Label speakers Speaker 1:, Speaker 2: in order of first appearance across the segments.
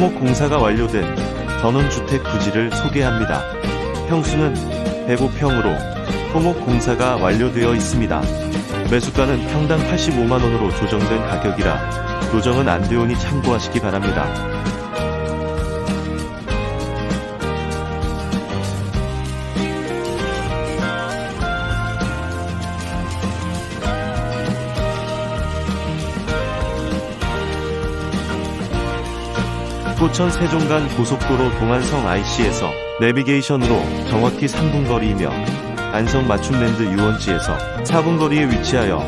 Speaker 1: 토목 공사가 완료된 전원주택 부지를 소개합니다. 평수는 105평으로 토목 공사가 완료되어 있습니다. 매수가는 평당 85만원으로 조정된 가격이라 조정은 안 되오니 참고하시기 바랍니다. 포천 세종간 고속도로 동안성 IC에서 내비게이션으로 정확히 3분 거리이며 안성 맞춤랜드 유원지에서 4분 거리에 위치하여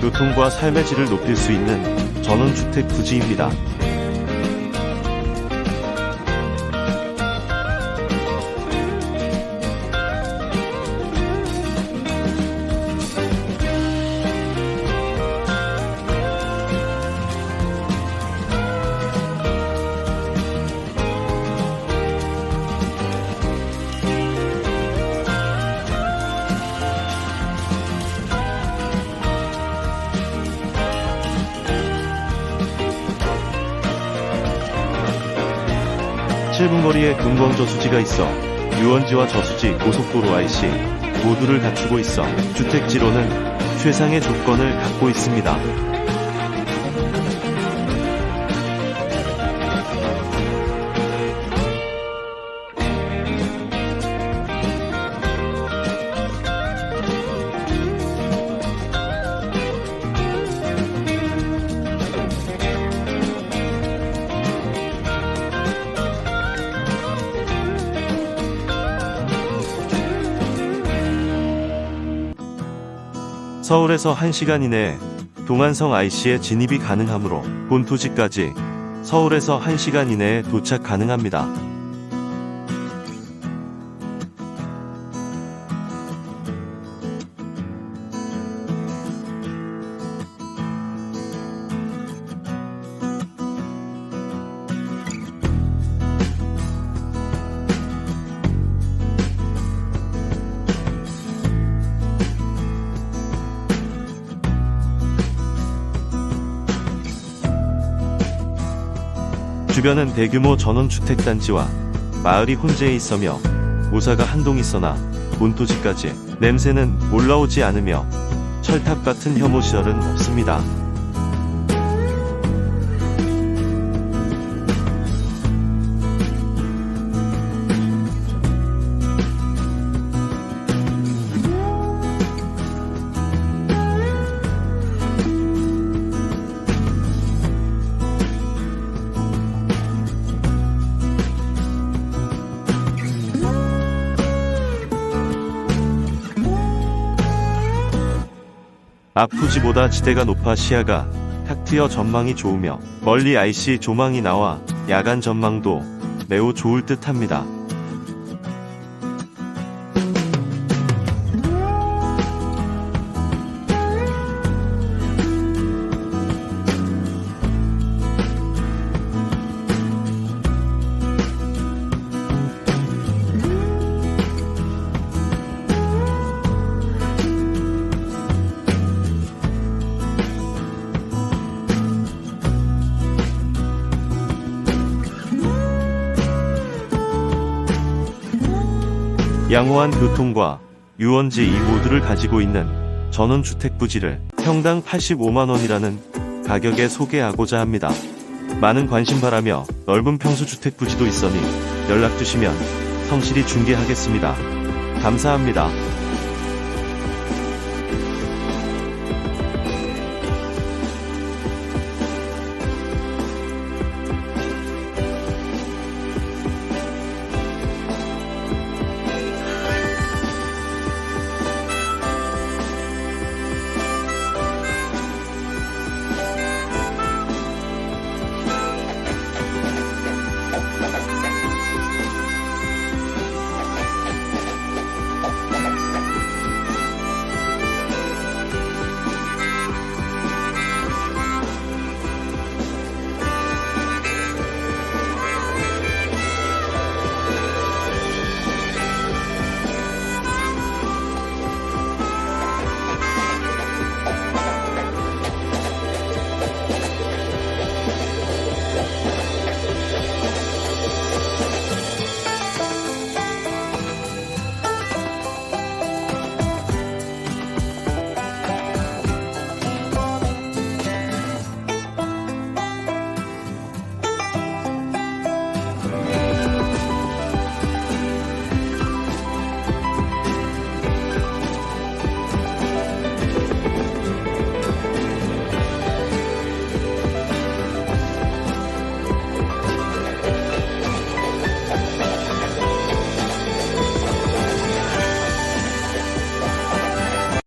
Speaker 1: 교통과 삶의 질을 높일 수 있는 전원주택 부지입니다. 칠분 거리에 금광 저 수지가 있어 유원지와 저수지, 고속도로 IC 모두를 갖추고 있어 주택지로는 최상의 조건을 갖고 있습니다. 서울에서 1시간 이내에 동안성 IC에 진입이 가능하므로 본토지까지 서울에서 1시간 이내에 도착 가능합니다. 주변은 대규모 전원주택단지와 마을이 혼재해 있으며 모사가 한동 있으나 본토지까지 냄새는 올라오지 않으며 철탑 같은 혐오 시설은 없습니다. 앞부지보다 지대가 높아 시야가 탁 트여 전망이 좋으며 멀리 IC 조망이 나와 야간 전망도 매우 좋을 듯 합니다. 양호한 교통과 유원지 이 모두를 가지고 있는 전원주택 부지를 평당 85만원이라는 가격에 소개하고자 합니다. 많은 관심 바라며 넓은 평수주택 부지도 있으니 연락 주시면 성실히 중개하겠습니다. 감사합니다.